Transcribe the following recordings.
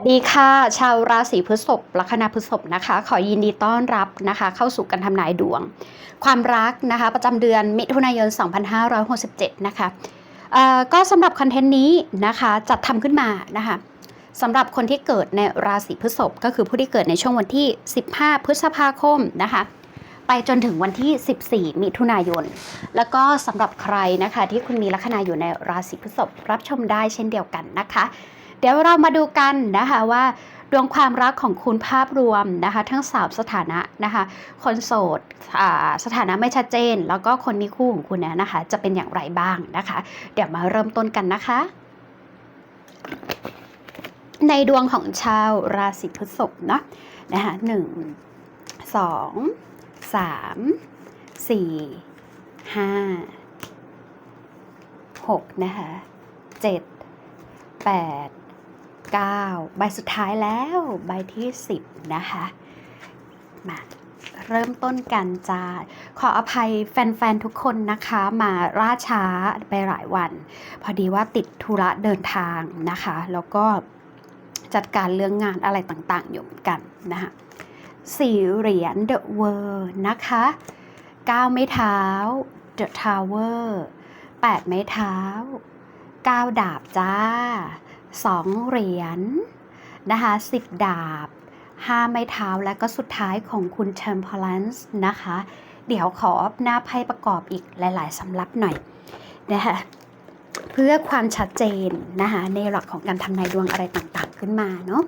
สดีค่ะ ชาวราศีพฤษภลัคนาพฤษภนะคะ ขอยินดีต้อนรับนะคะ เข้าสู่การทำนายดวง ความรักนะคะ ประจำเดือนมิถุนายน 2567 นะคะเอ่อก็สำหรับคอนเทนต์นี้นะคะจัดทำขึ้นมานะคะสำหรับคนที่เกิดในราศีพฤษภก็คือผู้ที่เกิดในช่วงวันที่ 15 พฤษภาคมนะคะไปจนถึงวันที่ 14 มิถุนายน แล้วก็สำหรับใครนะคะที่คุณมีลัคนาอยู่ในราศีพฤษภรับชมได้เช่นเดียวกันนะคะ เดี๋ยวเรามาดูกันนะคะว่าดวงความรักของคุณภาพรวมนะคะทั้งสามสถานะนะคะคนโสดอ่าสถานะไม่ชัดเจน แล้วก็คนมีคู่ของคุณเนี่ยนะคะ จะเป็นอย่างไรบ้างนะคะ เดี๋ยวมาเริ่มต้นกันนะคะ ในดวงของชาวราศีพฤษภเนาะนะคะหนึ่งสองสามสี่ห้าหกนะคะเจ็ด8 9 ใบสุดท้ายแล้ว ใบที่ 10 นะคะ มาเริ่มต้นกันจ้าขออภัยแฟน ๆ ทุกคนนะคะมาล่าช้าไปหลายวัน พอดีว่าติดธุระเดินทางนะคะ แล้วก็จัดการเรื่องงานอะไรต่าง ๆ อยู่เหมือนกันนะคะสี่เหรียญ The World นะคะเก้าไม้เท้า The Tower แปดไม้เท้า9ดาบจ้า 2 เหรียญนะคะ10 ดาบ 5 ไม้เท้าและก็สุดท้ายของคุณ Temperance นะคะ เดี๋ยวขอหน้าไพ่ประกอบอีกหลาย ๆสำรับหน่อยนะคะเพื่อความชัดเจนนะคะในหลักของการทำนายดวงอะไรต่างๆขึ้นมาเนาะ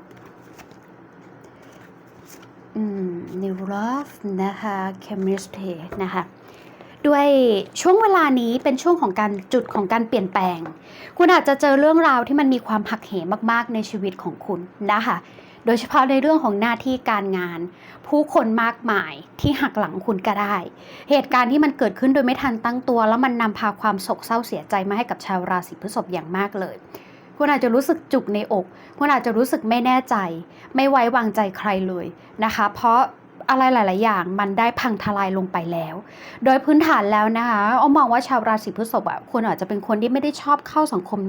อืม New Love นะคะ Chemistry นะคะ ด้วยช่วงเวลานี้เป็นช่วงของการจุดของการเปลี่ยนแปลง คุณอาจจะเจอเรื่องราวที่มันมีความหักเหมากๆในชีวิตของคุณนะคะโดยเฉพาะในเรื่องของหน้าที่การงาน ผู้คนมากมายที่หักหลังคุณก็ได้ เหตุการณ์ที่มันเกิดขึ้นโดยไม่ทันตั้งตัว แล้วมันนำพาความโศกเศร้าเสียใจมาให้กับชาวราศีพฤษภอย่างมากเลย คุณอาจจะรู้สึกจุกในอก คุณอาจจะรู้สึกไม่แน่ใจ ไม่ไว้วางใจใครเลยนะคะ เพราะ อะไรหลาย ๆ อย่าง มันได้พังทลายลงไปแล้ว โดยพื้นฐานแล้วนะคะอ้อมมองว่าชาวราศีพฤษภอะคุณอาจจะเป็นคนที่ไม่ได้ชอบเข้าสังคม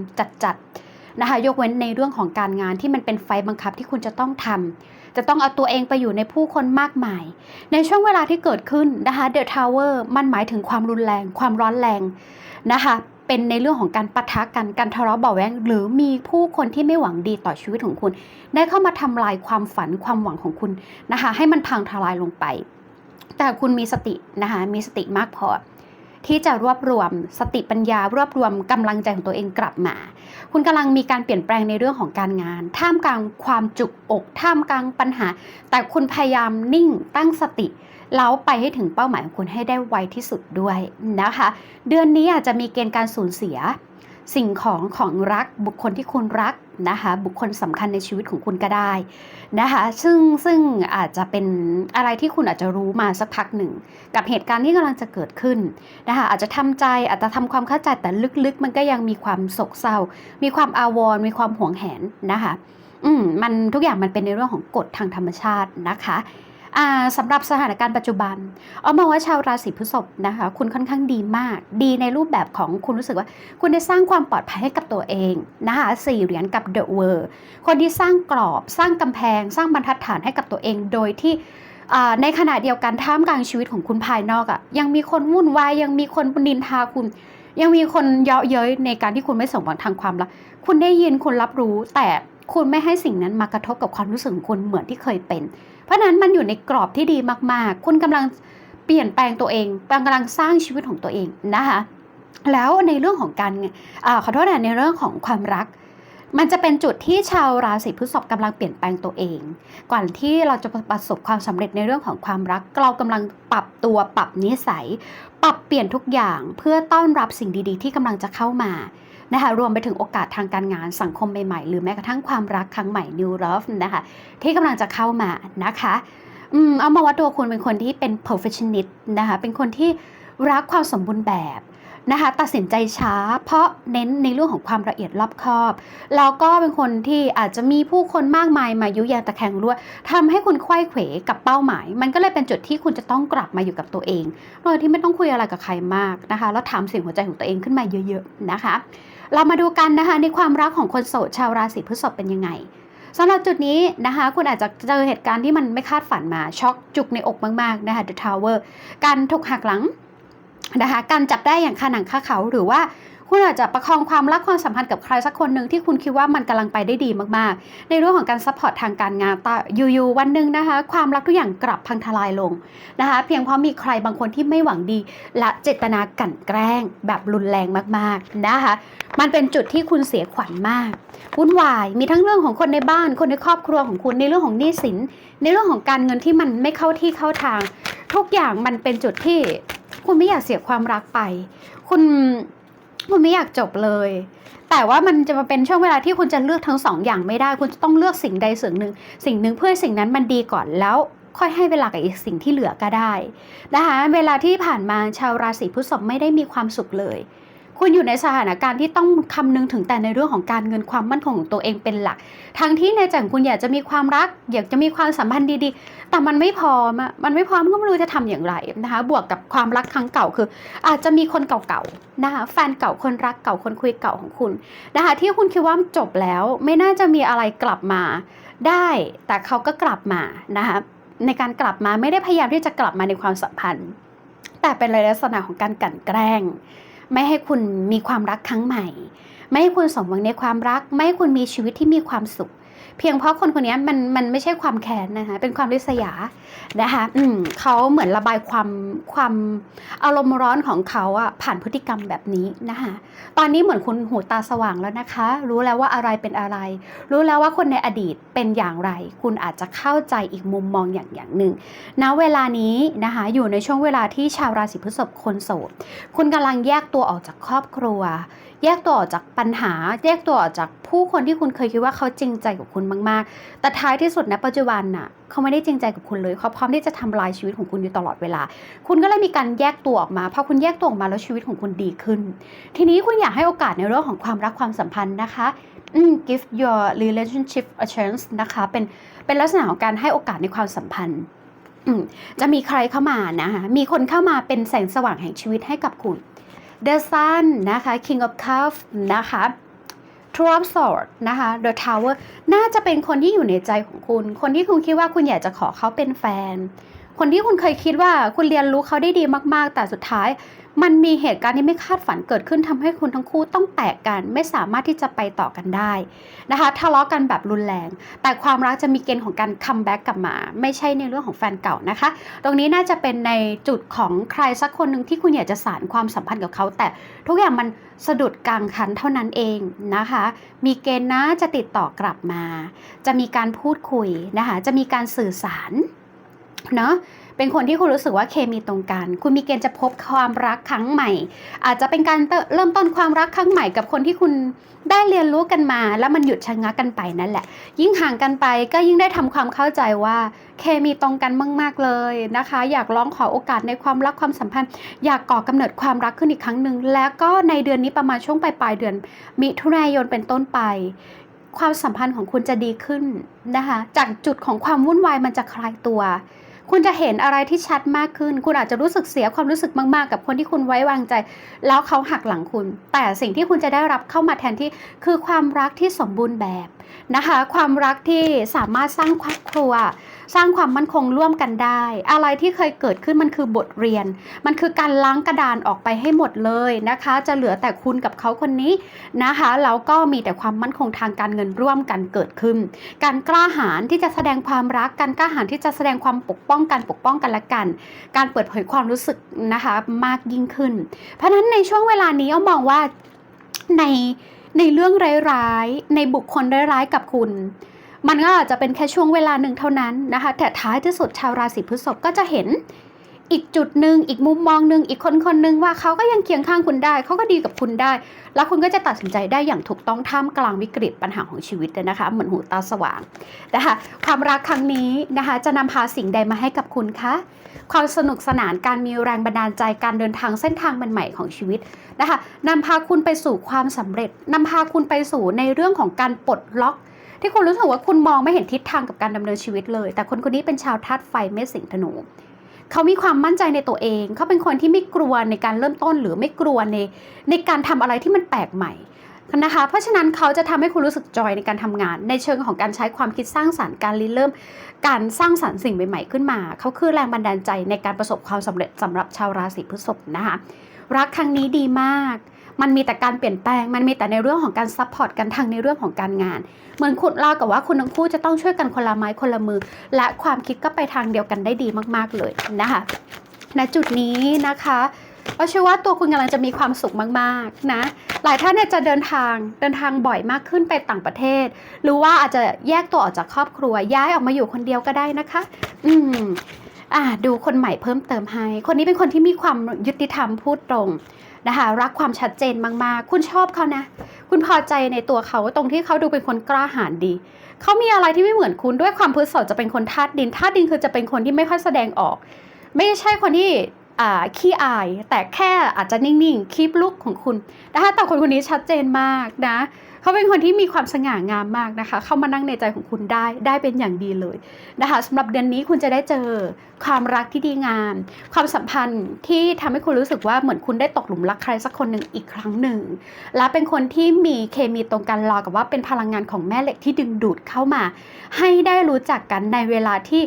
จัด ๆนะคะยกเว้นในเรื่องของการงานที่มันเป็นไฟบังคับที่คุณจะต้องทำจะต้องเอาตัวเองไปอยู่ในผู้คนมากมาย ในช่วงเวลาที่เกิดขึ้นนะคะเดอะทาวเวอร์มันหมายถึงความรุนแรง ความร้อนแรงนะคะ เป็นในเรื่องของการปะทะกันการทะเลาะเบาะแว้งหรือมีผู้คนที่ไม่หวังดีต่อชีวิตของคุณ ได้เข้ามาทำลายความฝันความหวังของคุณนะคะ ให้มันพังทลายลงไป แต่คุณมีสตินะคะมีสติมากพอที่จะรวบรวมสติปัญญา รวบรวมกำลังใจของตัวเองกลับมา คุณกำลังมีการเปลี่ยนแปลงในเรื่องของการงาน ท่ามกลางความจุกอก ท่ามกลางปัญหา แต่คุณพยายามนิ่งตั้งสติ แล้วไปให้ถึงเป้าหมายของคุณให้ได้ไวที่สุดด้วยนะคะ เดือนนี้อาจจะมีเกณฑ์การสูญเสีย สิ่งของของรักบุคคลที่คุณรักนะคะ บุคคลสำคัญในชีวิตของคุณก็ได้นะคะ ซึ่งซึ่งอาจจะเป็นอะไรที่คุณอาจจะรู้มาสักพักหนึ่ง กับเหตุการณ์ที่กำลังจะเกิดขึ้นนะคะ อาจจะทำใจอาจจะทำความเข้าใจแต่ลึกๆ มันก็ยังมีความโศกเศร้า มีความอาวรณ์มีความหวงแหนนะคะ อืมมันทุกอย่างมันเป็นในเรื่องของกฎทางธรรมชาตินะคะ สำหรับสถานการณ์ปัจจุบันเอามองว่าชาวราศีพฤษภนะคะคุณค่อนข้างดีมาก ดีในรูปแบบของคุณรู้สึกว่า คุณได้สร้างความปลอดภัยให้กับตัวเองนะคะสี่เหรียญกับเดอะเวอร์คนที่สร้างกรอบ สร้างกำแพง สร้างบรรทัดฐานให้กับตัวเองโดยที่ในขณะเดียวกันท่ามกลางชีวิตของคุณภายนอกอะ่ะยังมีคนวุ่นวายยังมีคนนินทาคุณ ยังมีคนเยาะเย้ยในการที่คุณไม่สมหวังทางความรัก คุณได้ยินคุณรับรู้ แต่คุณไม่ให้สิ่งนั้นมากระทบกับความรู้สึกของคุณเหมือนที่เคยเป็น เพราะนั้นมันอยู่ในกรอบที่ดีมากๆ คุณกำลังเปลี่ยนแปลงตัวเองกำลังสร้างชีวิตของตัวเองนะคะ แล้วในเรื่องของการอขอโทษนะในเรื่องของความรัก มันจะเป็นจุดที่ชาวราศีพฤษภกำลังเปลี่ยนแปลงตัวเอง ก่อนที่เราจะประสบความสำเร็จในเรื่องของความรัก เรากำลังปรับตัวปรับนิสัย ปรับเปลี่ยนทุกอย่างเพื่อต้อนรับสิ่งดีๆ ที่กำลังจะเข้ามานะคะรวมไปถึงโอกาสทางการงานสังคมใหม่ๆ หรือแม้กระทั่งความรักครั้งใหม่ new love นะคะที่กำลังจะเข้ามานะคะอืมเอามาว่าตัวคุณเป็นคนที่เป็น perfectionist นะคะเป็นคนที่รักความสมบูรณ์แบบ นะคะตัดสินใจช้า เพราะเน้นในเรื่องของความละเอียดรอบคอบ แล้วก็เป็นคนที่อาจจะมีผู้คนมากมายมายุยงตะแคงรั่วทำให้คุณควยเขวกับเป้าหมาย มันก็เลยเป็นจุดที่คุณจะต้องกลับมาอยู่กับตัวเองโดยที่ไม่ต้องคุยอะไรกับใครมากนะคะ แล้วถามสียงหัวใจของตัวเองขึ้นมาเยอะ ๆ นะคะ เรามาดูกันนะคะในความรักของคนโสดชาวราศีพฤษภเป็นยังไงสำหรับจุดนี้นะคะ คุณอาจจะเจอเหตุการณ์ที่มันไม่คาดฝันมาช็อกจุกในอกมากๆนะคะ The Tower การถูกหักหลัง นะคะการจับได้อย่างคาหนังคาเขาหรือว่าคุณอาจจะประคองความรักความสัมพันธ์กับใครสักคนหนึ่งที่คุณคิดว่ามันกำลังไปได้ดีมากๆ ในเรื่องของการซัพพอร์ตทางการงานแต่อยู่ๆวันหนึ่งนะคะ ความรักทุกอย่างกลับพังทลายลงนะคะ เพียงเพราะมีใครบางคนที่ไม่หวังดี และเจตนากั่นแกล้ง แบบรุนแรงมากๆนะคะ มันเป็นจุดที่คุณเสียขวัญมากวุ่นวายมีทั้งเรื่องของคนในบ้าน คนในครอบครัวของคุณในเรื่องของหนี้สิน ในเรื่องของการเงินที่มันไม่เข้าที่เข้าทาง ทุกอย่างมันเป็นจุดที่ คุณไม่อยากเสียความรักไป คุณคุณไม่อยากจบเลย แต่ว่ามันจะมาเป็นช่วงเวลาที่คุณจะเลือกทั้งสองอย่างไม่ได้ คุณจะต้องเลือกสิ่งใดสิ่งหนึ่ง สิ่งหนึ่งเพื่อสิ่งนั้นมันดีก่อนแล้วค่อยให้เวลากับอีกสิ่งที่เหลือก็ได้นะคะเวลาที่ผ่านมาชาวราศีพฤษภไม่ได้มีความสุขเลย คุณอยู่ในสถานการณ์ที่ต้องคำนึงถึงแต่ในเรื่องของการเงินความมั่นคงของตัวเองเป็นหลัก ทั้งที่ในใจของคุณอยากจะมีความรัก อยากจะมีความสัมพันธ์ดีๆ แต่มันไม่พอมอะมันไม่พร้อมก็ไม่รู้จะทำอย่างไรนะคะ บวกกับความรักครั้งเก่าคือ อาจจะมีคนเก่าๆนะคะแฟนเก่าคนรักเก่าคนคุยเก่าของคุณนะคะที่คุณคิดว่าจบแล้วไม่น่าจะมีอะไรกลับมาได้ แต่เขาก็กลับมานะคะในการกลับมาไม่ได้พยายามที่จะกลับมาในความสัมพันธ์ แต่เป็นลักษณะของการกลั่นแกล้ง ไม่ให้คุณมีความรักครั้งใหม่ ไม่ให้คุณสมหวังในความรัก ไม่ให้คุณมีชีวิตที่มีความสุข เพียงเพราะคนคนนี้มันมันไม่ใช่ความแค้นนะคะเป็นความริษยานะคะอืมเขาเหมือนระบายความความอารมณ์ร้อนของเขาอะผ่านพฤติกรรมแบบนี้นะคะตอนนี้เหมือนคุณหูตาสว่างแล้วนะคะ รู้แล้วว่าอะไรเป็นอะไร รู้แล้วว่าคนในอดีตเป็นอย่างไร คุณอาจจะเข้าใจอีกมุมมองอย่างอย่างหนึ่งณเวลานี้นะคะอยู่ในช่วงเวลาที่ชาวราศีพฤษภคนโสดคุณกำลังแยกตัวออกจากครอบครัว แยกตัวออกจากปัญหา แยกตัวออกจากผู้คนที่คุณเคยคิดว่าเขาจริงใจกับคุณมาก ๆ แต่ท้ายที่สุดณปัจจุบันน่ะเขาไม่ได้จริงใจกับคุณเลยเขาพร้อมที่จะทำลายชีวิตของคุณอยู่ตลอดเวลา คุณก็เลยมีการแยกตัวออกมาพอคุณแยกตัวออกมาแล้วชีวิตของคุณดีขึ้น ทีนี้คุณอยากให้โอกาสในเรื่องของความรักความสัมพันธ์นะคะ give your relationship a chance นะคะ เป็นเป็นลักษณะของการให้โอกาสในความสัมพันธ์จะมีใครเข้ามานะคะมีคนเข้ามาเป็นแสงสว่างแห่งชีวิตให้กับคุณ The Sun นะคะ King of Cups นะคะ Two of Swords นะคะ The Tower น่าจะเป็นคนที่อยู่ในใจของคุณ คนที่คุณคิดว่าคุณอยากจะขอเขาเป็นแฟน คนที่คุณเคยคิดว่าคุณเรียนรู้เขาได้ดีมากๆ แต่สุดท้าย มันมีเหตุการณ์ที่ไม่คาดฝันเกิดขึ้นทำให้คุณทั้งคู่ต้องแตกกัน ไม่สามารถที่จะไปต่อกันได้นะคะทะเลาะกันแบบรุนแรง แต่ความรักจะมีเกณฑ์ของการคัมแบ็กกลับมา ไม่ใช่ในเรื่องของแฟนเก่านะคะ ตรงนี้น่าจะเป็นในจุดของใครสักคนหนึ่งที่คุณอยากจะสานความสัมพันธ์กับเขา แต่ทุกอย่างมันสะดุดกลางคันเท่านั้นเองนะคะ มีเกณฑ์นะจะติดต่อกลับมา จะมีการพูดคุยนะคะจะมีการสื่อสาร เนาะเป็นคนที่คุณรู้สึกว่าเคมีตรงกัน คุณมีเกณฑ์จะพบความรักครั้งใหม่ อาจจะเป็นการเริ่มต้นความรักครั้งใหม่กับคนที่คุณได้เรียนรู้กันมา แล้วมันหยุดชะงักกันไปนั่นแหละ ยิ่งห่างกันไปก็ยิ่งได้ทำความเข้าใจว่าเคมีตรงกันมากๆเลยนะคะ อยากร้องขอโอกาสในความรักความสัมพันธ์ อยากก่อกำเนิดความรักขึ้นอีกครั้งหนึ่งแล้วก็ในเดือนนี้ประมาณช่วงปลายปลายเดือน มิถุนายนเป็นต้นไปความสัมพันธ์ของคุณจะดีขึ้นนะคะ จากจุดของความวุ่นวายมันจะคลายตัว คุณจะเห็นอะไรที่ชัดมากขึ้น คุณอาจจะรู้สึกเสียความรู้สึกมาก ๆ กับคนที่คุณไว้วางใจ แล้วเขาหักหลังคุณ แต่สิ่งที่คุณจะได้รับเข้ามาแทนที่คือความรักที่สมบูรณ์แบบ นะคะ ความรักที่สามารถสร้างครอบครัว สร้างความมั่นคงร่วมกันได้ อะไรที่เคยเกิดขึ้นมันคือบทเรียน มันคือการล้างกระดานออกไปให้หมดเลยนะคะ จะเหลือแต่คุณกับเขาคนนี้นะคะแล้วก็มีแต่ความมั่นคงทางการเงินร่วมกันเกิดขึ้น การกล้าหาญที่จะแสดงความรักการกล้าหาญที่จะแสดงความปกป้องกันปกป้องกันและกัน การเปิดเผยความรู้สึกนะคะมากยิ่งขึ้น เพราะฉะนั้นในช่วงเวลานี้อ้อมมองว่าใน ในเรื่องร้ายๆ ในบุคคลร้ายๆ กับคุณ มันก็อาจจะเป็นแค่ช่วงเวลาหนึ่งเท่านั้นนะคะ แต่ท้ายที่สุดชาวราศีพฤษภก็จะเห็น อีกจุดหนึ่งอีกมุมมองหนึ่งอีกคนคนหนึ่งว่าเขาก็ยังเคียงข้างคุณได้ เขาก็ดีกับคุณได้ แล้วคุณก็จะตัดสินใจได้อย่างถูกต้องท่ามกลางวิกฤตปัญหาของชีวิตเลยนะคะ เหมือนหูตาสว่างนะคะความรักครั้งนี้นะคะจะนำพาสิ่งใดมาให้กับคุณคะความสนุกสนานการมีแรงบันดาลใจการเดินทางเส้นทางใหม่ๆของชีวิตนะคะนำพาคุณไปสู่ความสำเร็จนำพาคุณไปสู่ในเรื่องของการปลดล็อกที่คุณรู้สึกว่าคุณมองไม่เห็นทิศทางกับการดำเนินชีวิตเลย แต่คนคนนี้เป็นชาวธาตุไฟเมษสิงห์ธนู เขามีความมั่นใจในตัวเอง เขาเป็นคนที่ไม่กลัวในการเริ่มต้นหรือไม่กลัวในในการทำอะไรที่มันแปลกใหม่นะคะ เพราะฉะนั้นเขาจะทำให้คุณรู้สึกจอยในการทำงาน ในเชิงของการใช้ความคิดสร้างสรรค์การริเริ่ม การสร้างสรรค์สิ่งใหม่ ๆ ขึ้นมา เขาคือแรงบันดาลใจในการประสบความสำเร็จสำหรับชาวราศีพฤษภนะคะ รักครั้งนี้ดีมาก มันมีแต่การเปลี่ยนแปลง มันมีแต่ในเรื่องของการซัพพอร์ตกันทางในเรื่องของการงาน เหมือนคุณเล่ากับว่าคุณทั้งคู่จะต้องช่วยกันคนละไม้คนละมือ และความคิดก็ไปทางเดียวกันได้ดีมาก ๆเลยนะคะณจุดนี้นะคะก็เชื่อว่าตัวคุณกำลังจะมีความสุขมากๆนะ หลายท่านเนี่ยจะเดินทางเดินทางบ่อยมากขึ้นไปต่างประเทศ หรือว่าอาจจะแยกตัวออกจากครอบครัว ย้ายออกมาอยู่คนเดียวก็ได้นะคะ อืมอ่าดูคนใหม่เพิ่มเติมให้ คนนี้เป็นคนที่มีความยุติธรรมพูดตรง นะคะรักความชัดเจนมากๆ คุณชอบเขานะ คุณพอใจในตัวเขาตรงที่เขาดูเป็นคนกล้าหาญดี เขามีอะไรที่ไม่เหมือนคุณด้วยความพฤษภจะเป็นคนธาตุดินธาตุดินคือจะเป็นคนที่ไม่ค่อยแสดงออก ไม่ใช่คนที่ ขี้อาย แต่แค่อาจจะนิ่งๆคีปลุกของคุณนะคะแต่คนคนนี้ชัดเจนมากนะเขาเป็นคนที่มีความสง่างามมากนะคะ เข้ามานั่งในใจของคุณได้ได้เป็นอย่างดีเลยนะคะสำหรับเดือนนี้คุณจะได้เจอความรักที่ดีงาม ความสัมพันธ์ที่ทำให้คุณรู้สึกว่าเหมือนคุณได้ตกหลุมรักใครสักคนหนึ่งอีกครั้งหนึ่ง และเป็นคนที่มีเคมีตรงกันรอกับว่าเป็นพลังงานของแม่เหล็กที่ดึงดูดเข้ามา ให้ได้รู้จักกันในเวลาที่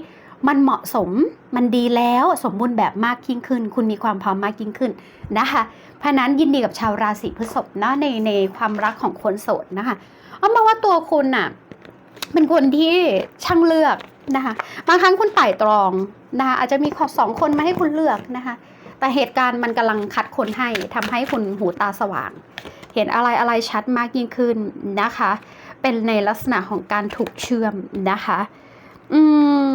มันเหมาะสมมันดีแล้วสมบูรณ์แบบมากยิ่งขึ้น คุณมีความพร้อมมากยิ่งขึ้นนะคะเพราะนั้นยินดีกับชาวราศีพฤษภนะในในความรักของคนโสดนะคะเอามาว่าตัวคุณน่ะเป็นคนที่ช่างเลือกนะคะบางครั้งคุณไต่ตรองนะคะอาจจะมีขอสองคนมาให้คุณเลือกนะคะแต่เหตุการณ์มันกำลังคัดคนให้ทำให้คุณหูตาสว่าง เห็นอะไรอะไรชัดมากยิ่งขึ้นนะคะ เป็นในลักษณะของการถูกเชื่อมนะคะ อื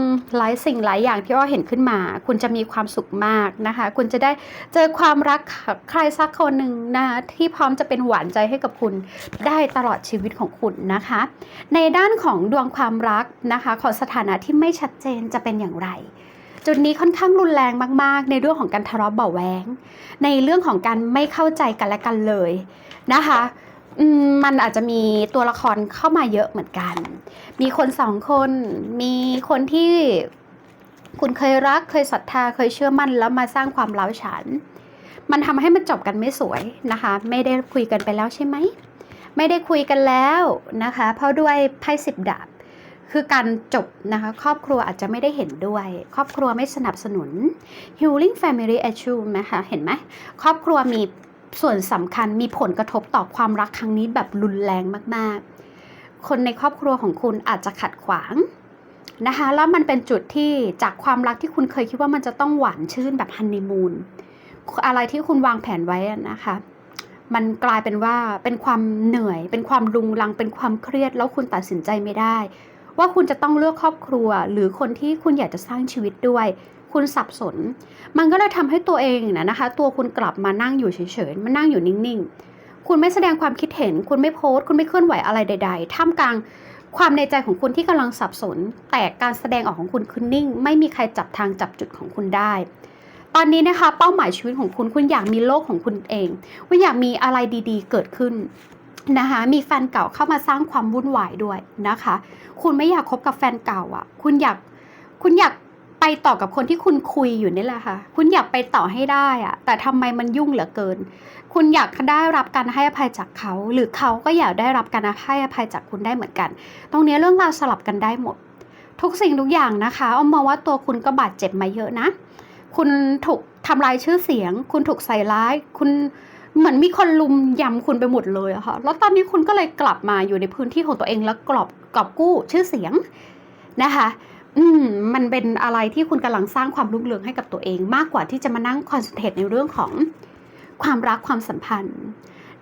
มหลายสิ่งหลายอย่างที่อ้อเห็นขึ้นมา คุณจะมีความสุขมากนะคะ คุณจะได้เจอความรักใครสักคนหนึ่งนะคะที่พร้อมจะเป็นหวานใจให้กับคุณได้ตลอดชีวิตของคุณนะคะ ในด้านของดวงความรักนะคะของสถานะที่ไม่ชัดเจนจะเป็นอย่างไร จุดนี้ค่อนข้างรุนแรงมาก ๆ ในเรื่องของการทะเลาะเบาแวงในเรื่องของการไม่เข้าใจกันและกันเลยนะคะ มันอาจจะมีตัวละครเข้ามาเยอะเหมือนกัน มีคนสองคน มีคนที่คุณเคยรักเคยศรัทธาเคยเชื่อมั่นแล้วมาสร้างความร้าวฉานมันทำให้มันจบกันไม่สวยนะคะ ไม่ได้คุยกันไปแล้วใช่ไหม ไม่ได้คุยกันแล้วนะคะ เพราะด้วยไพ่สิบดาบ คือการจบนะคะ ครอบครัวอาจจะไม่ได้เห็นด้วย ครอบครัวไม่สนับสนุน healing family issue นะคะ เห็นไหม ครอบครัวมี ส่วนสำคัญมีผลกระทบต่อความรักครั้งนี้แบบรุนแรงมากๆ คนในครอบครัวของคุณอาจจะขัดขวางนะคะ แล้วมันเป็นจุดที่จากความรักที่คุณเคยคิดว่ามันจะต้องหวานชื่นแบบฮันนีมูนอะไรที่คุณวางแผนไว้นะคะ มันกลายเป็นว่าเป็นความเหนื่อย เป็นความรุงรัง เป็นความเครียด แล้วคุณตัดสินใจไม่ได้ ว่าคุณจะต้องเลือกครอบครัว หรือคนที่คุณอยากจะสร้างชีวิตด้วย คุณสับสน มันก็เลยทำให้ตัวเองนะนะคะ ตัวคุณกลับมานั่งอยู่เฉยๆ มานั่งอยู่นิ่งๆ คุณไม่แสดงความคิดเห็น คุณไม่โพสต์ คุณไม่เคลื่อนไหวอะไรใด ๆ ท่ามกลางความในใจของคุณที่กำลังสับสน แต่การแสดงออกของคุณคือนิ่ง ไม่มีใครจับทางจับจุดของคุณได้ ตอนนี้นะคะ เป้าหมายชีวิตของคุณ คุณอยากมีโลกของคุณเอง คุณอยากมีอะไรดีๆ เกิดขึ้นนะคะมีแฟนเก่าเข้ามาสร้างความวุ่นวายด้วยนะคะ คุณไม่อยากคบกับแฟนเก่าอะ คุณอยากคุณอยาก ไปต่อกับคนที่คุณคุยอยู่นี่แหละค่ะ คุณอยากไปต่อให้ได้อะแต่ทำไมมันยุ่งเหลือเกิน คุณอยากได้รับการให้อภัยจากเขา หรือเขาก็อยากได้รับการให้อภัยจากคุณได้เหมือนกัน ตรงนี้เรื่องราวสลับกันได้หมด ทุกสิ่งทุกอย่างนะคะอ้อมมองว่าตัวคุณก็บาดเจ็บมาเยอะนะ คุณถูกทำลายชื่อเสียง คุณถูกใส่ร้าย คุณเหมือนมีคนลุมยำคุณไปหมดเลยอะค่ะ แล้วตอนนี้คุณก็เลยกลับมาอยู่ในพื้นที่ของตัวเองแล้วกลอบกอบกู้ชื่อเสียงนะคะ อืมมันเป็นอะไรที่คุณกำลังสร้างความรุ่งเรืองให้กับตัวเอง มากกว่าที่จะมานั่งคอนเซนเทรตในเรื่องของความรักความสัมพันธ์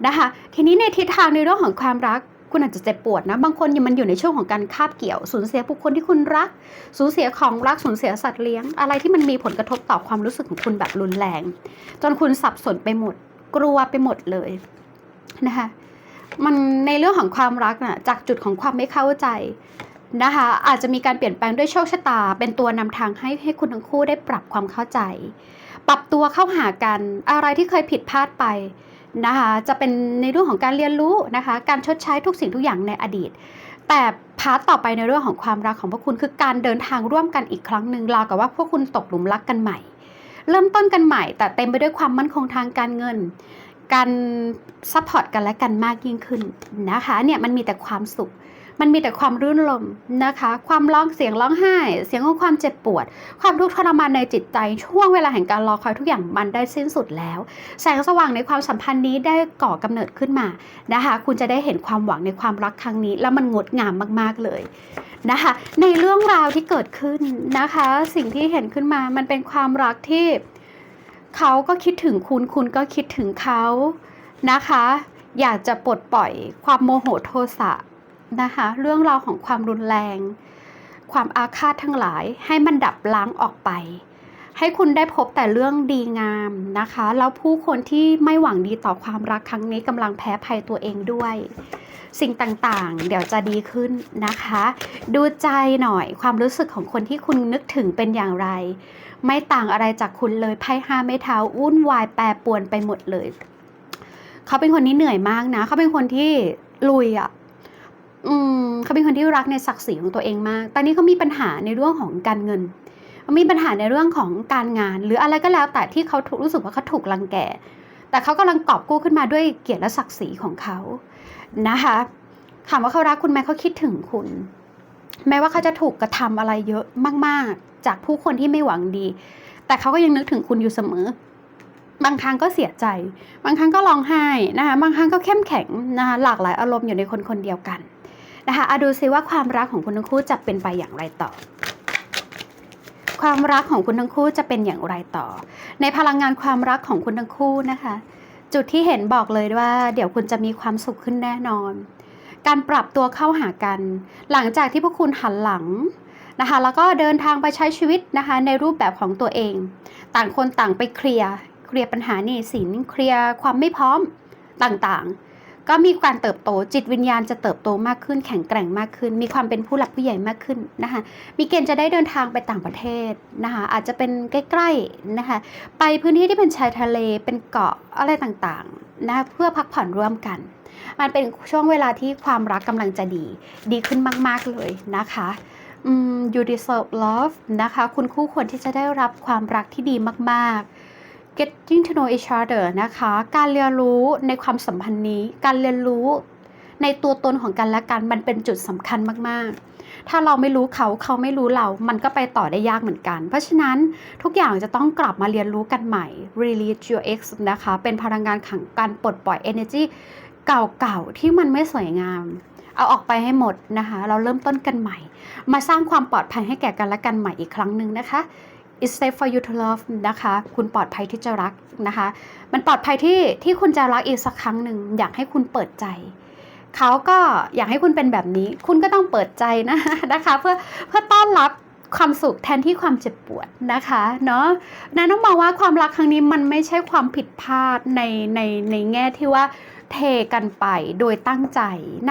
นะคะ ทีนี้ในทิศทางในเรื่องของความรักคุณอาจจะเจ็บปวดนะ บางคนยังมันอยู่ในช่วงของการคาบเกี่ยวสูญเสียบุคคลที่คุณรัก สูญเสียของรักสูญเสียสัตว์เลี้ยง อะไรที่มันมีผลกระทบต่อความรู้สึกของคุณแบบรุนแรง จนคุณสับสนไปหมด กลัวไปหมดเลยนะคะมันในเรื่องของความรักน่ะจากจุดของความไม่เข้าใจ นะคะ อาจจะมีการเปลี่ยนแปลงด้วยโชคชะตา เป็นตัวนำทางให้ให้คุณทั้งคู่ได้ปรับความเข้าใจ ปรับตัวเข้าหากันอะไรที่เคยผิดพลาดไปนะคะจะเป็นในเรื่องของการเรียนรู้นะคะ การชดใช้ทุกสิ่งทุกอย่างในอดีต แต่พาร์ทต่อไปในเรื่องของความรักของพวกคุณคือการเดินทางร่วมกันอีกครั้งหนึ่งราวกับว่าพวกคุณตกหลุมรักกันใหม่ เริ่มต้นกันใหม่ แต่เต็มไปด้วยความมั่นคงทางการเงิน การซัพพอร์ตกันและกันมากยิ่งขึ้นนะคะเนี่ยมันมีแต่ความสุข มันมีแต่ความรื่นรมนะคะ ความร้องเสียงร้องไห้ เสียงของความเจ็บปวด ความทุกข์ทรมานในจิตใจ ช่วงเวลาแห่งการรอคอยทุกอย่างมันได้สิ้นสุดแล้ว แสงสว่างในความสัมพันธ์นี้ได้ก่อกำเนิดขึ้นมานะคะ คุณจะได้เห็นความหวังในความรักครั้งนี้ แล้วมันงดงามมาก ๆเลยนะคะ ในเรื่องราวที่เกิดขึ้นนะคะ สิ่งที่เห็นขึ้นมามันเป็นความรักที่เขาก็คิดถึงคุณคุณก็คิดถึงเขานะคะ อยากจะปลดปล่อยความโมโหโทสะ นะคะ เรื่องราวของความรุนแรง ความอาฆาตทั้งหลาย ให้มันดับล้างออกไป ให้คุณได้พบแต่เรื่องดีงามนะคะ แล้วผู้คนที่ไม่หวังดีต่อความรักครั้งนี้กำลังแพ้ภัยตัวเองด้วย สิ่งต่างๆ เดี๋ยวจะดีขึ้นนะคะ ดูใจหน่อยความรู้สึกของคนที่คุณนึกถึงเป็นอย่างไร ไม่ต่างอะไรจากคุณเลยไพ่ห้าไม้เท้าวุ่นวายแปรปวนไปหมดเลย เขาเป็นคนที่เหนื่อยมากนะ เขาเป็นคนที่ลุยอะ อืมเขาเป็นคนที่รักในศักดิ์ศรีของตัวเองมาก ตอนนี้เขามีปัญหาในเรื่องของการเงิน มีปัญหาในเรื่องของการงาน หรืออะไรก็แล้วแต่ที่เขาถูกรู้สึกว่าเขาถูกรังแก แต่เขากำลังกอบกู้ขึ้นมาด้วยเกียรติและศักดิ์ศรีของเขานะคะถามว่าเขารักคุณไหมเขาคิดถึงคุณ แม้ว่าเขาจะถูกกระทำอะไรเยอะมาก ๆ จากผู้คนที่ไม่หวังดี แต่เขาก็ยังนึกถึงคุณอยู่เสมอ บางครั้งก็เสียใจ บางครั้งก็ร้องไห้นะคะ บางครั้งก็เข้มแข็งนะคะหลากหลายอารมณ์อยู่ในคนคนเดียวกัน นะคะอะดูซิว่าความรักของคุณทั้งคู่จะเป็นไปอย่างไรต่อ ความรักของคุณทั้งคู่จะเป็นอย่างไรต่อ ในพลังงานความรักของคุณทั้งคู่นะคะ จุดที่เห็นบอกเลยว่า เดี๋ยวคุณจะมีความสุขขึ้นแน่นอน การปรับตัวเข้าหากัน หลังจากที่พวกคุณหันหลังนะคะแล้วก็เดินทางไปใช้ชีวิตนะคะในรูปแบบของตัวเอง ต่างคนต่างไปเคลียร์เคลียร์ปัญหาหนี้สินเคลียร์ความไม่พร้อมต่างๆ ก็มีการเติบโตจิตวิญญาณจะเติบโตมากขึ้น แข็งแกร่งมากขึ้น มีความเป็นผู้หลักผู้ใหญ่มากขึ้นนะคะมีเกณฑ์จะได้เดินทางไปต่างประเทศนะคะอาจจะเป็นใกล้ๆนะคะไปพื้นที่ที่เป็นชายทะเลเป็นเกาะอะไรต่างๆนะเพื่อพักผ่อนร่วมกัน มันเป็นช่วงเวลาที่ความรักกำลังจะดี ดีขึ้นมาก ๆเลยนะคะอืม you deserve love นะคะ คุณคู่ควรที่จะได้รับความรักที่ดีมาก ๆ getting to know each other นะคะ การเรียนรู้ในความสัมพันธ์นี้ การเรียนรู้ในตัวตนของกันและกันมันเป็นจุดสำคัญมาก ๆ ถ้าเราไม่รู้เขาเขาไม่รู้เรา มันก็ไปต่อได้ยากเหมือนกัน เพราะฉะนั้นทุกอย่างจะต้องกลับมาเรียนรู้กันใหม่ release your ex นะคะ เป็นพลังงานขังการปลดปล่อย energy เก่า ๆ ที่มันไม่สวยงาม เอาออกไปให้หมดนะคะ เราเริ่มต้นกันใหม่ มาสร้างความปลอดภัยให้แก่กันและกันใหม่อีกครั้งหนึ่งนะคะ it's safe for you to love นะคะ คุณปลอดภัยที่จะรักนะคะ มันปลอดภัยที่ที่คุณจะรักอีกสักครั้งหนึ่ง อยากให้คุณเปิดใจ เขาก็อยากให้คุณเป็นแบบนี้ คุณก็ต้องเปิดใจนะนะคะ เพื่อเพื่อต้อนรับความสุขแทนที่ความเจ็บปวดนะคะเนาะนันต้องมองว่าความรักครั้งนี้มันไม่ใช่ความผิดพลาดในในในแง่ที่ว่า เทกันไปโดยตั้งใจ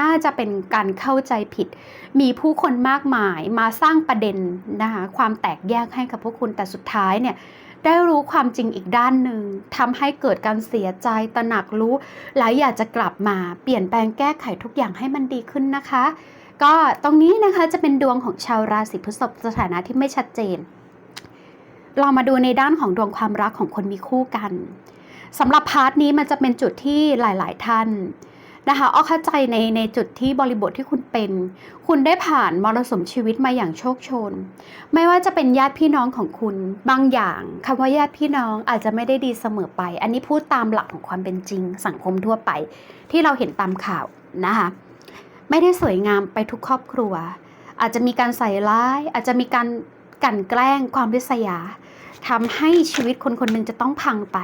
น่าจะเป็นการเข้าใจผิด มีผู้คนมากมายมาสร้างประเด็นนะคะความแตกแยกให้กับพวกคุณแต่สุดท้ายเนี่ยได้รู้ความจริงอีกด้านหนึ่งทำให้เกิดการเสียใจตระหนักรู้หลายอยากจะกลับมาเปลี่ยนแปลงแก้ไขทุกอย่างให้มันดีขึ้นนะคะ ก็ตรงนี้นะคะจะเป็นดวงของชาวราศีพฤษภสถานะที่ไม่ชัดเจน เรามาดูในด้านของดวงความรักของคนมีคู่กัน สำหรับพาร์ทนี้มันจะเป็นจุดที่หลาย ๆ ท่านนะคะอ้อเข้าใจในในจุดที่บริบทที่คุณเป็น คุณได้ผ่านมรสุมชีวิตมาอย่างโชคชน ไม่ว่าจะเป็นญาติพี่น้องของคุณ บางอย่างคำว่าญาติพี่น้องอาจจะไม่ได้ดีเสมอไป อันนี้พูดตามหลักของความเป็นจริง สังคมทั่วไป ที่เราเห็นตามข่าวนะคะไม่ได้สวยงามไปทุกครอบครัว อาจจะมีการใส่ร้าย อาจจะมีการกันแกล้งความริษยาทำให้ชีวิตคนคนหนึ่งจะต้องพังไป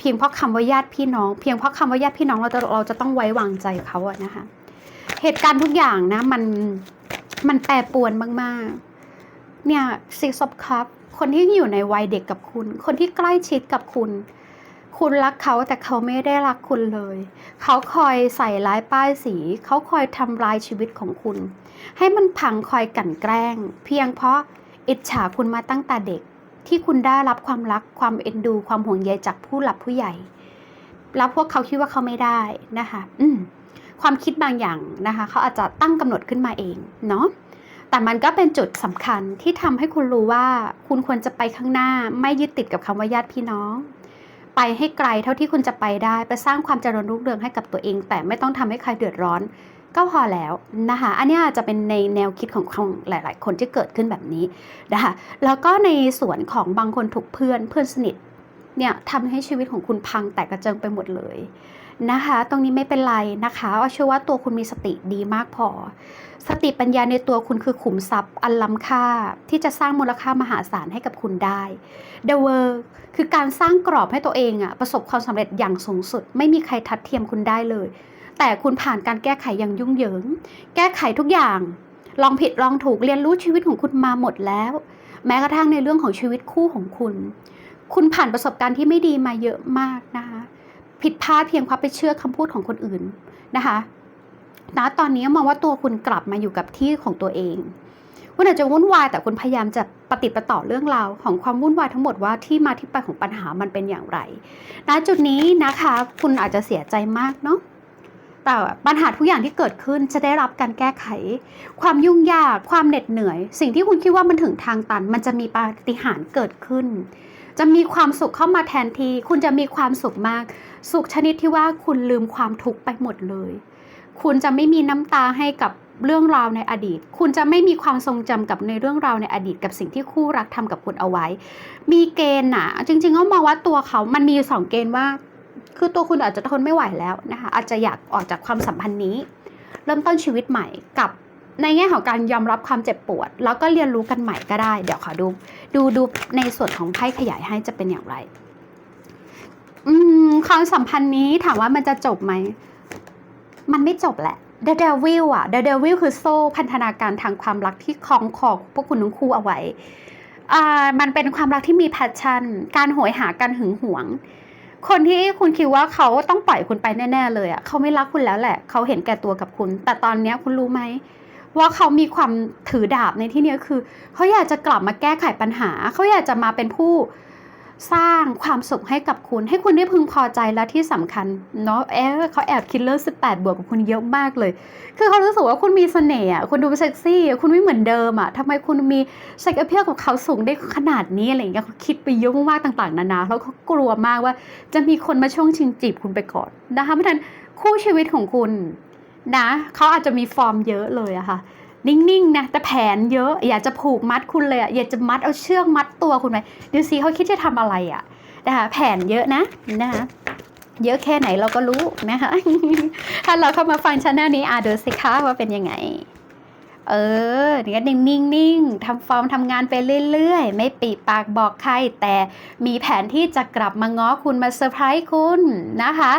เพียงเพราะคำว่าญาติพี่น้อง เพียงเพราะคำว่าญาติพี่น้องเราจะเราจะต้องไว้วางใจเขาอะนะคะ เหตุการณ์ทุกอย่างนะ มันมันแปรปวนมากๆ เนี่ยซิกซอบคัพคนที่อยู่ในวัยเด็กกับคุณ คนที่ใกล้ชิดกับคุณ คุณรักเขาแต่เขาไม่ได้รักคุณเลย เขาคอยใส่ร้ายป้ายสี เขาคอยทำลายชีวิตของคุณ ให้มันพังคอยกั่นแกล้ง เพียงเพราะอิจฉาคุณมาตั้งแต่เด็ก ที่คุณได้รับความรักความเอ็นดู ความห่วงใยจากผู้หลักผู้ใหญ่ แล้วพวกเขาคิดว่าเขาไม่ได้นะคะอืความคิดบางอย่างนะคะเขาอาจจะตั้งกำหนดขึ้นมาเองเนาะแต่มันก็เป็นจุดสำคัญที่ทำให้คุณรู้ว่าคุณควรจะไปข้างหน้าไม่ยึดติดกับคำว่าญาติพี่น้อง ไปให้ไกลเท่าที่คุณจะไปได้ ไปสร้างความเจริญรุ่งเรืองให้กับตัวเอง แต่ไม่ต้องทำให้ใครเดือดร้อน ก็พอแล้วนะคะอันนี้อาจจะเป็นในแนวคิดของของหลาย ๆ คนที่เกิดขึ้นแบบนี้นะคะแล้วก็ในส่วนของบางคนถูกเพื่อนเพื่อนสนิทเนี่ยทำให้ชีวิตของคุณพังแตกกระเจิงไปหมดเลยนะคะ ตรงนี้ไม่เป็นไรนะคะว่าเชื่อว่าตัวคุณมีสติดีมากพอ สติปัญญาในตัวคุณคือขุมทรัพย์อันล้ำค่าที่จะสร้างมูลค่ามหาศาลให้กับคุณได้ The Work คือการสร้างกรอบให้ตัวเองอะประสบความสำเร็จอย่างสูงสุด ไม่มีใครทัดเทียมคุณได้เลย แต่คุณผ่านการแก้ไขอย่างยุ่งเหยิง แก้ไขทุกอย่าง ลองผิดลองถูกเรียนรู้ชีวิตของคุณมาหมดแล้ว แม้กระทั่งในเรื่องของชีวิตคู่ของคุณ คุณผ่านประสบการณ์ที่ไม่ดีมาเยอะมากนะคะผิดพลาดเพียงเพราะไปเชื่อคำพูดของคนอื่นนะคะณตอนนี้มองว่าตัวคุณกลับมาอยู่กับที่ของตัวเองคุณอาจจะวุ่นวายแต่คุณพยายามจะปฏิปต่อเรื่องราวของความวุ่นวายทั้งหมดว่าที่มาที่ไปของปัญหามันเป็นอย่างไรณจุดนี้นะคะ คุณอาจจะเสียใจมากเนาะ แต่ปัญหาทุกอย่างที่เกิดขึ้นจะได้รับการแก้ไข ความยุ่งยากความเหน็ดเหนื่อย สิ่งที่คุณคิดว่ามันถึงทางตัน มันจะมีปาฏิหาริย์เกิดขึ้น จะมีความสุขเข้ามาแทนที่ คุณจะมีความสุขมาก สุขชนิดที่ว่าคุณลืมความทุกข์ไปหมดเลย คุณจะไม่มีน้ำตาให้กับเรื่องราวในอดีต คุณจะไม่มีความทรงจำกับในเรื่องราวในอดีตกับสิ่งที่คู่รักทำกับคุณเอาไว้ มีเกณฑ์นะจริงๆก็มองว่าตัวเขามันมีอยู่สองเกณฑ์ว่า คือตัวคุณอาจจะทนไม่ไหวแล้วนะคะอาจจะอยากออกจากความสัมพันธ์นี้ เริ่มต้นชีวิตใหม่กับในแง่ของการยอมรับความเจ็บปวด แล้วก็เรียนรู้กันใหม่ก็ได้ เดี๋ยวขอดู ดูดูในส่วนของไพ่ขยายให้จะเป็นอย่างไร อืมความสัมพันธ์นี้ถามว่ามันจะจบไหม มันไม่จบแหละ The Devil อะ The Devil คือโซ่พันธนาการทางความรักที่คล้องคอพวกคุณทั้งคู่เอาไว้อ่ามันเป็นความรักที่มีแพชชั่น การโหยหาการหึงหวง คนที่คุณคิดว่าเขาต้องปล่อยคุณไปแน่ ๆ เลยอะเขาไม่รักคุณแล้วแหละ เขาเห็นแก่ตัวกับคุณ แต่ตอนเนี้ยคุณรู้ไหมว่าเขามีความถือดาบในที่เนี้ยคือ เขาอยากจะกลับมาแก้ไขปัญหา เขาอยากจะมาเป็นผู้ สร้างความสุขให้กับคุณ ให้คุณได้พึงพอใจและที่สำคัญเนาะเอ๊ะเขาแอบคิดเรื่อง18 บวกกับคุณเยอะมากเลย คือเขารู้สึกว่าคุณมีเสน่ห์อะคุณดูเซ็กซี่อะคุณไม่เหมือนเดิมอะทำไมคุณมีเซ็กเพียกับเขาสูงได้ขนาดนี้อะไรอย่างเงี้ยเขาคิดไปเยอะมากๆต่างๆนานาแล้วเขากลัวมากว่าจะมีคนมาช่วงชิงจีบคุณไปก่อนนะคะเพราะฉะนั้นคู่ชีวิตของคุณนะเขาอาจจะมีฟอร์มเยอะเลยอะค่ะ นิ่งๆนะแต่แผนเยอะอยากจะผูกมัดคุณเลยอะอยากจะมัดเอาเชือกมัดตัวคุณไปดูซิเขาคิดจะทำอะไรอะนะคะแผนเยอะนะนะคะเยอะแค่ไหนเราก็รู้นะคะถ้าเราเข้ามาฟังชาแนลนี้อะดูสิคะว่าเป็นยังไง เออเนี่ยนิ่งๆทำฟอร์มทำงานไปเรื่อยๆ ไม่ปีปากบอกใคร แต่มีแผนที่จะกลับมาง้อคุณมาเซอร์ไพรส์คุณนะคะ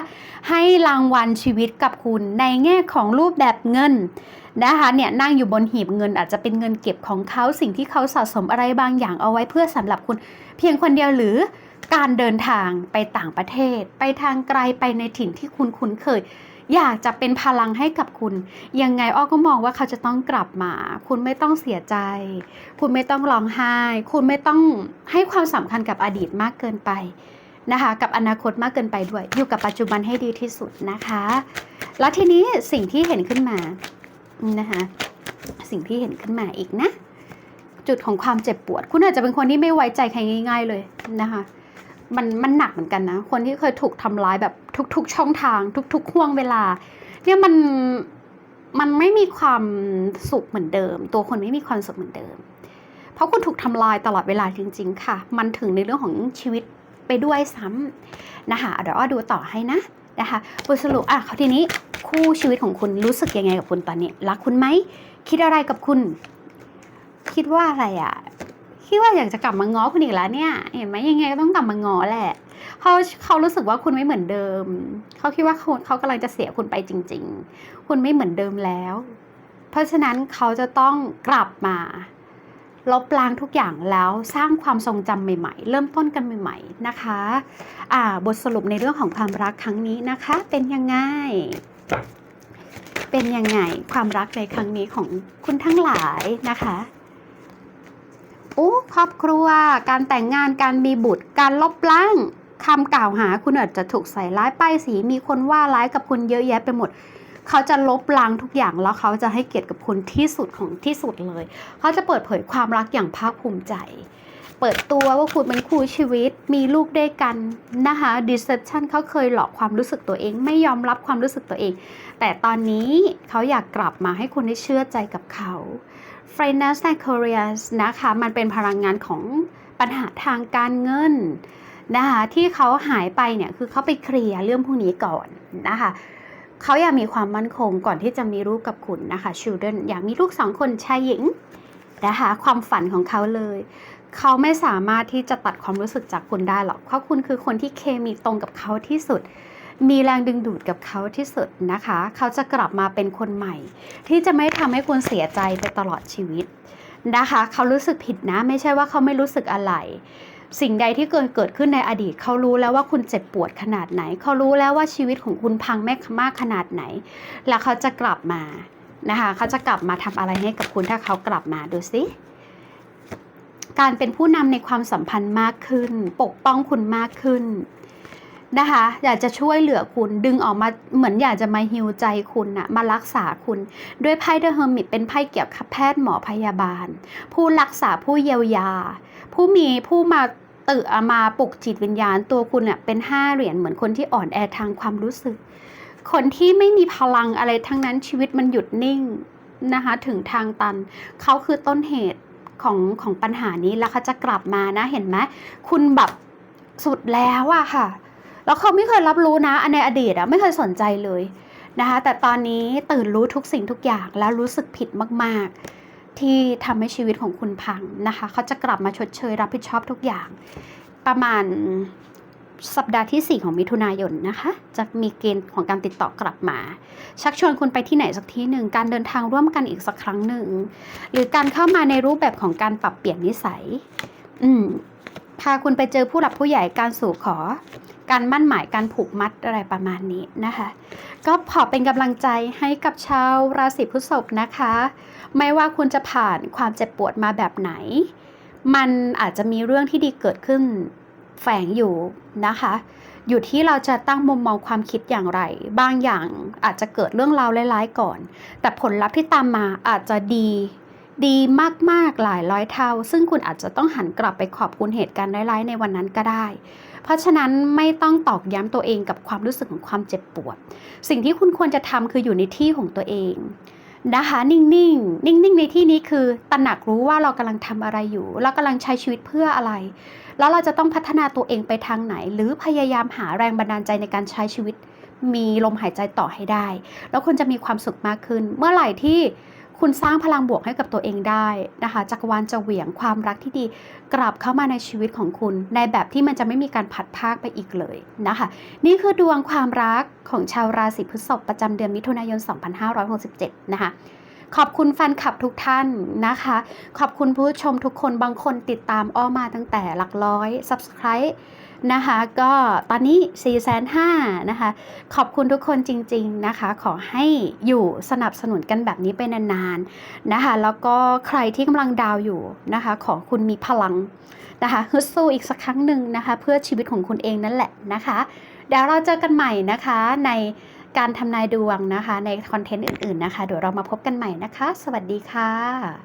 ให้รางวัลชีวิตกับคุณในแง่ของรูปแบบเงิน นะคะเนี่ยนั่งอยู่บนหีบเงินอาจจะเป็นเงินเก็บของเขาสิ่งที่เขาสะสมอะไรบางอย่างเอาไว้เพื่อสำหรับคุณ เพียงคนเดียวหรือการเดินทางไปต่างประเทศ ไปทางไกลไปในถิ่นที่คุณคุ้นเคย อยากจะเป็นพลังให้กับคุณ ยังไงอ้อก็มองว่าเขาจะต้องกลับมา คุณไม่ต้องเสียใจ คุณไม่ต้องร้องไห้ คุณไม่ต้องให้ความสำคัญกับอดีตมากเกินไปนะคะ กับอนาคตมากเกินไปด้วย อยู่กับปัจจุบันให้ดีที่สุดนะคะ แล้วทีนี้สิ่งที่เห็นขึ้นมา นะคะสิ่งที่เห็นขึ้นมาอีกนะ จุดของความเจ็บปวด คุณอาจจะเป็นคนที่ไม่ไว้ใจใครง่าย ๆ เลยนะคะมันมันหนักเหมือนกันนะ คนที่เคยถูกทำร้ายแบบทุก ๆ ช่องทาง ทุก ๆ ห่วงเวลา เนี่ยมันมันไม่มีความสุขเหมือนเดิม ตัวคนไม่มีความสุขเหมือนเดิม เพราะคุณถูกทำลายตลอดเวลาจริง ๆ ค่ะ มันถึงในเรื่องของชีวิตไปด้วยซ้ำนะคะเดี๋ยวอ้อดูต่อให้นะ นะคะบทสรุปอะเขาทีนี้คู่ชีวิตของคุณรู้สึกยังไงกับคุณตอนนี้ รักคุณไหม คิดอะไรกับคุณ คิดว่าอะไรอะ่ะคิดว่าอยากจะกลับมาง้อคุณอีกแล้วเนี่ย เห็นไหมยังไงก็ต้องกลับมาง้อแหละเขาเขารู้สึกว่าคุณไม่เหมือนเดิม เขาคิดว่าเขาเขากำลังจะเสียคุณไปจริง ๆ คุณไม่เหมือนเดิมแล้ว เพราะฉะนั้นเขาจะต้องกลับมา ลบล้างทุกอย่างแล้วสร้างความทรงจำใหม่ ๆ เริ่มต้นกันใหม่ ๆ นะคะอ่าบทสรุปในเรื่องของความรักครั้งนี้นะคะ เป็นยังไง เป็นยังไงความรักในครั้งนี้ของคุณทั้งหลายนะคะโอ้ครอบครัว การแต่งงานการมีบุตร การลบล้างคำกล่าวหาคุณอาจจะถูกใส่ร้ายป้ายสีมีคนว่าร้ายกับคุณเยอะแยะไปหมด เขาจะลบล้างทุกอย่างแล้วเขาจะให้เกียรติกับคุณที่สุดของที่สุดเลย เขาจะเปิดเผยความรักอย่างภาคภูมิใจ เปิดตัวว่าคุณเป็นคู่ชีวิต มีลูกด้วยกันนะคะ deception เขาเคยหลอกความรู้สึกตัวเอง ไม่ยอมรับความรู้สึกตัวเอง แต่ตอนนี้เขาอยากกลับมาให้คุณได้เชื่อใจกับเขา f r i e n d and Curious นะคะ มันเป็นพลังงานของปัญหาทางการเงินนะคะที่เขาหายไปเนี่ยคือเขาไปเคลียร์เรื่องพวกนี้ก่อนนะคะ เขาอยากมีความมั่นคงก่อนที่จะมีลูกกับคุณนะคะ children อยากมีลูกสองคนชายหญิงนะคะความฝันของเขาเลย เขาไม่สามารถที่จะตัดความรู้สึกจากคุณได้หรอก เพราะคุณคือคนที่เคมีตรงกับเขาที่สุด มีแรงดึงดูดกับเขาที่สุดนะคะ เขาจะกลับมาเป็นคนใหม่ ที่จะไม่ทำให้คุณเสียใจไปตลอดชีวิตนะคะ เขารู้สึกผิดนะ ไม่ใช่ว่าเขาไม่รู้สึกอะไร สิ่งใดที่เกิดเกิดขึ้นในอดีต เขารู้แล้วว่าคุณเจ็บปวดขนาดไหน เขารู้แล้วว่าชีวิตของคุณพังแม่มากขนาดไหน แล้วเขาจะกลับมานะคะ เขาจะกลับมาทำอะไรให้กับคุณถ้าเขากลับมาดูสิการเป็นผู้นำในความสัมพันธ์มากขึ้น ปกป้องคุณมากขึ้นนะคะ อยากจะช่วยเหลือคุณดึงออกมาเหมือนอยากจะมาฮิวใจคุณนะมารักษาคุณ ด้วยไพ่เดอะเฮอร์มิตเป็นไพ่เกี่ยวกับแพทย์หมอพยาบาล ผู้รักษาผู้เยียวยา ผู้มีผู้มา ตื่นมาปลุกจิตวิญญาณ ตัวคุณเนี่ยเป็นห้าเหรียญเหมือนคนที่อ่อนแอทางความรู้สึก คนที่ไม่มีพลังอะไรทั้งนั้นชีวิตมันหยุดนิ่งนะคะถึงทางตัน เขาคือต้นเหตุของของปัญหานี้แล้วเขาจะกลับมานะเห็นไหมคุณแบบสุดแล้วอะค่ะ แล้วเขาไม่เคยรับรู้นะในอดีตอะไม่เคยสนใจเลยนะคะแต่ตอนนี้ตื่นรู้ทุกสิ่งทุกอย่างแล้วรู้สึกผิดมาก ๆ ที่ทำให้ชีวิตของคุณพังนะคะเขาจะกลับมาชดเชยรับผิดชอบทุกอย่าง ประมาณสัปดาห์ที่ 4 ของมิถุนายนนะคะ จะมีเกณฑ์ของการติดต่อกลับมา ชักชวนคุณไปที่ไหนสักที่หนึ่ง การเดินทางร่วมกันอีกสักครั้งหนึ่ง หรือการเข้ามาในรูปแบบของการปรับเปลี่ยนนิสัย อืมพาคุณไปเจอผู้หลักผู้ใหญ่การสู่ขอ การมั่นหมายการผูกมัดอะไรประมาณนี้นะคะ ก็ขอเป็นกำลังใจให้กับชาวราศีพฤษภนะคะ ไม่ว่าคุณจะผ่านความเจ็บปวดมาแบบไหน มันอาจจะมีเรื่องที่ดีเกิดขึ้นแฝงอยู่นะคะ อยู่ที่เราจะตั้งมุมมองความคิดอย่างไร บางอย่างอาจจะเกิดเรื่องราวร้ายๆก่อน แต่ผลลัพธ์ที่ตามมาอาจจะดีดีมาก ๆ หลายร้อยเท่า ซึ่งคุณอาจจะต้องหันกลับไปขอบคุณเหตุการณ์ร้าย ๆ ในวันนั้นก็ได้ เพราะฉะนั้นไม่ต้องตอกย้ำตัวเองกับความรู้สึกของความเจ็บปวด สิ่งที่คุณควรจะทำคืออยู่ในที่ของตัวเองนะคะนิ่งๆ นิ่งๆ ในที่นี้คือตระหนักรู้ว่าเรากำลังทำอะไรอยู่ เรากำลังใช้ชีวิตเพื่ออะไร แล้วเราจะต้องพัฒนาตัวเองไปทางไหน หรือพยายามหาแรงบันดาลใจในการใช้ชีวิต มีลมหายใจต่อให้ได้ แล้วคุณจะมีความสุขมากขึ้น เมื่อไหร่ที่ คุณสร้างพลังบวกให้กับตัวเองได้นะคะจักรวาลจะเหวี่ยงความรักที่ดีกลับเข้ามาในชีวิตของคุณ ในแบบที่มันจะไม่มีการผัดภาคไปอีกเลยนะคะ นี่คือดวงความรักของชาวราศีพฤษภประจำเดือนมิถุนายน 2567 นะคะขอบคุณแฟนคลับทุกท่านนะคะ ขอบคุณผู้ชมทุกคนบางคนติดตามอ้อมาตั้งแต่หลักร้อย Subscribe นะคะ ก็ตอนนี้4 5 0 0 0นะคะ ขอบคุณทุกคนจริง ๆนะคะ ขอให้อยู่สนับสนุนกันแบบนี้ไปนานๆนะคะ แล้วก็ใครที่กำลังดาวอยู่นะคะ ขอคุณมีพลังนะคะฮึดสู้อีกสักครั้งหนึ่งนะคะ เพื่อชีวิตของคุณเองนั่นแหละนะคะ เดี๋ยวเราเจอกันใหม่นะคะในการทำนายดวงนะคะ ในคอนเทนต์อื่นๆนะคะ เดี๋ยวเรามาพบกันใหม่นะคะ สวัสดีค่ะ